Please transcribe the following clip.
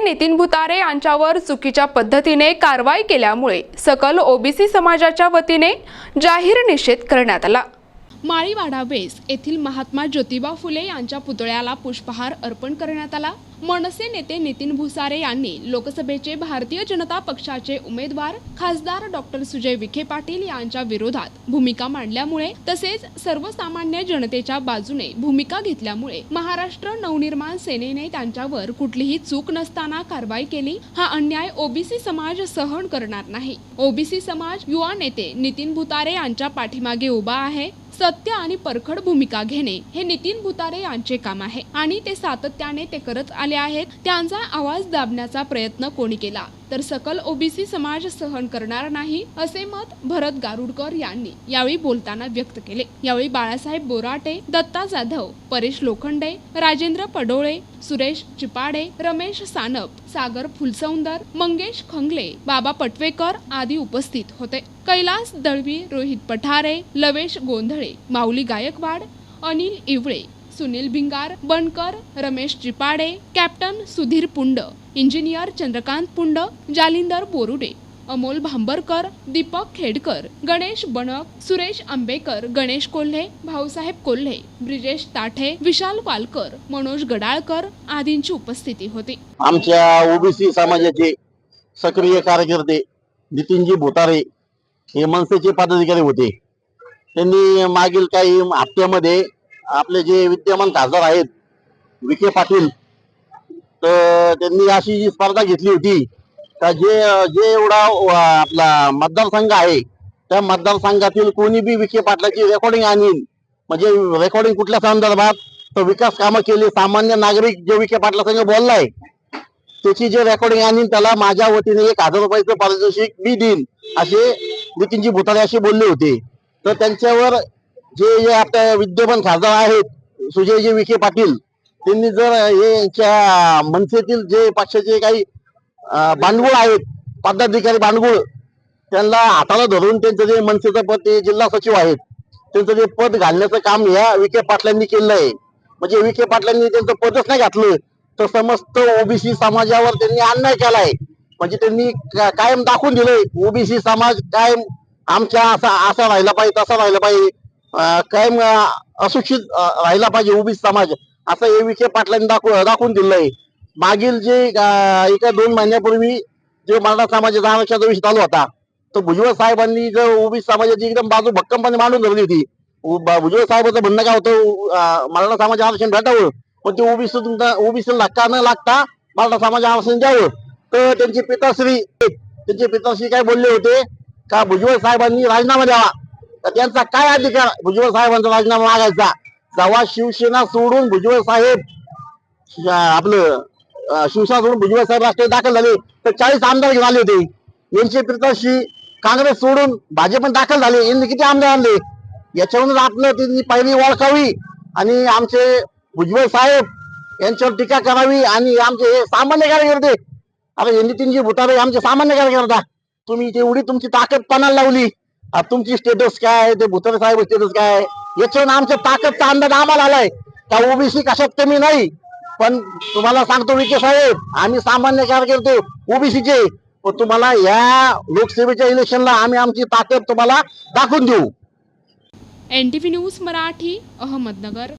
नितीन भुतारे यांच्यावर चुकीच्या पद्धतीने कारवाई केल्यामुळे सकल ओबीसी समाजाच्या वतीने जाहीर निषेध करण्यात आला. माळीवाडा वेस येथील महात्मा ज्योतिबा फुले यांच्या पुतळ्याला पुष्पहार अर्पण करण्यात आला. मनसे नेते नितीन भुसारे यांनी लोकसभेचे भारतीय जनता पक्षाचे उमेदवार खासदार डॉक्टर सुजय विखे पाटील यांच्या विरोधात भूमिका मांडल्यामुळे तसेच सर्वसामान्य जनतेच्या बाजूने भूमिका घेतल्यामुळे महाराष्ट्र नवनिर्माण सेनेने त्यांच्यावर कुठलीही चूक नसताना कारवाई केली. हा अन्याय ओबीसी समाज सहन करणार नाही. ओबीसी समाज युवा नेते नितीन भुतारे यांच्या पाठीमागे उभा आहे. सत्य आणि परखड भूमिका घेणे हे नितीन भुतारे यांचे काम आहे. आणि ते सातत्याने ते करत आले आहेत. त्यांचा आवाज दाबण्याचा प्रयत्न कोणी केला? तर सकल ओबीसी समाज सहन करणार नाही असे मत भरत गारुडकर यांनी यावेळी बोलताना व्यक्त केले. यावेळी बाळासाहेब बोराटे दत्ता जाधव परेश लोखंडे राजेंद्र पडोळे सुरेश चिपाडे रमेश सानप सागर फुलसौंदर मंगेश खंगले बाबा पटवेकर आदी उपस्थित होते. कैलास दळवी रोहित पठारे लवेश गोंधळे माऊली गायकवाड अनिल इवळे सुनील भिंगार बनकर रमेश चिपाडे कॅप्टन सुधीर पुंड इंजिनियर चंद्रकांत पुंड जालिंदर बोरुडे अमोल भांबरकर दीपक खेडकर गणेश बनक सुरेश आंबेकर गणेश कोल्हे भाऊसाहेब कोल्हे ब्रिजेश ताठे विशाल वालकर मनोज गडाळकर आदींची उपस्थिती होती. आमच्या ओबीसी समाजाचे सक्रिय कार्यकर्ते नितीनजी भोतारे हे मनसेचे पदाधिकारी होते. त्यांनी मागील काही हप्त्यामध्ये आपले जे विद्यमान खासदार आहेत विखे पाटील तर त्यांनी अशी जी स्पर्धा घेतली होती का जे जे एवढा आपला मतदारसंघ आहे त्या मतदारसंघातील कोणी बी विखे पाटलाची रेकॉर्डिंग आणीन म्हणजे रेकॉर्डिंग कुठल्या संदर्भात तर विकास कामं केली सामान्य नागरिक जे विखे पाटला संघ बोललाय त्याची जे रेकॉर्डिंग आणीन त्याला माझ्या वतीने एक हजार रुपयाचं पारितोषिक मी देईन असे नितीनजी भुतारे असे बोलले होते. तर त्यांच्यावर जे जे आपल्या विद्यमान खासदार आहेत सुजयजी विखे पाटील त्यांनी जर हे यांच्या मनसेतील जे पक्षाचे काही अं, बांडगुळ आहेत पदाधिकारी बांडगुळ त्यांना हाताला धरून त्यांचं जे मनसेचं पद ते जिल्हा सचिव आहेत त्यांचं जे पद घालण्याचं काम या विखे पाटलांनी केलं आहे. म्हणजे विखे पाटलांनी त्यांचं पदच नाही घातलं तर समस्त ओबीसी समाजावर त्यांनी अन्याय केलाय. म्हणजे त्यांनी कायम दाखवून दिलंय ओबीसी समाज कायम आमच्या असा असा राहिला पाहिजे तसा राहिला पाहिजे. कायम अशिक्षित राहिला पाहिजे ओबीसी समाज. असं हे विखे पाटलांनी दाखव दाखवून दिलंय. मागील जे एका दोन महिन्यापूर्वी जे मराठा समाजाचा आरक्षणाचा विषय चालू होता तर भुजबळ साहेबांनी जर ओबीसी समाजाची एकदम बाजू भक्कमपणे मांडून धरली होती. भुजबळ साहेबांचं म्हणणं काय होतं मराठा समाज आरक्षण भेटावं पण ते ओबीसी ओबीसी धक्का न लागता मराठा समाज आरक्षण द्यावं. तर त्यांचे पिताश्री त्यांचे पिताश्री काय बोलले होते का भुजबळ साहेबांनी राजीनामा द्यावा? तर त्यांचा काय अधिकार? भुजबळ साहेबांचा राजीनामा मागायचा. जेव्हा शिवसेना सोडून भुजबळ साहेब आपलं शिवसेना सोडून भुजबळ साहेब राष्ट्रीय दाखल झाले. तर चाळीस आमदार घेऊन आले होते. यांचे पिताश्री काँग्रेस सोडून भाजप दाखल झाले. यांनी किती आमदार आणले? याच्यावरून आपलं त्यांनी पहिली ओळखावी आणि आमचे भुजबळ साहेब यांच्यावर टीका करावी आणि आमचे हे सामान्य कार्यकर्ते आता हे नितीनजी भुतारे आमचे सामान्य कार्यकर्ता तुम्ही तेवढी तुमची ताकद पणाला लावली. तुमची स्टेटस काय आहे, ते भुतारे साहेब स्टेटस काय आहे? याच्यावरून आमच्या ताकदचा अंदाज आम्हाला आलाय. का ओबीसी कशात कमी नाही. पण तुम्हाला सांगतो विखे साहेब आम्ही सामान्य कार्यकर्ते ओबीसीचे तुम्हाला या लोकसभेच्या इलेक्शनला आम्ही आमची ताकद तुम्हाला दाखवून देऊ. NTV news Marathi Ahmednagar.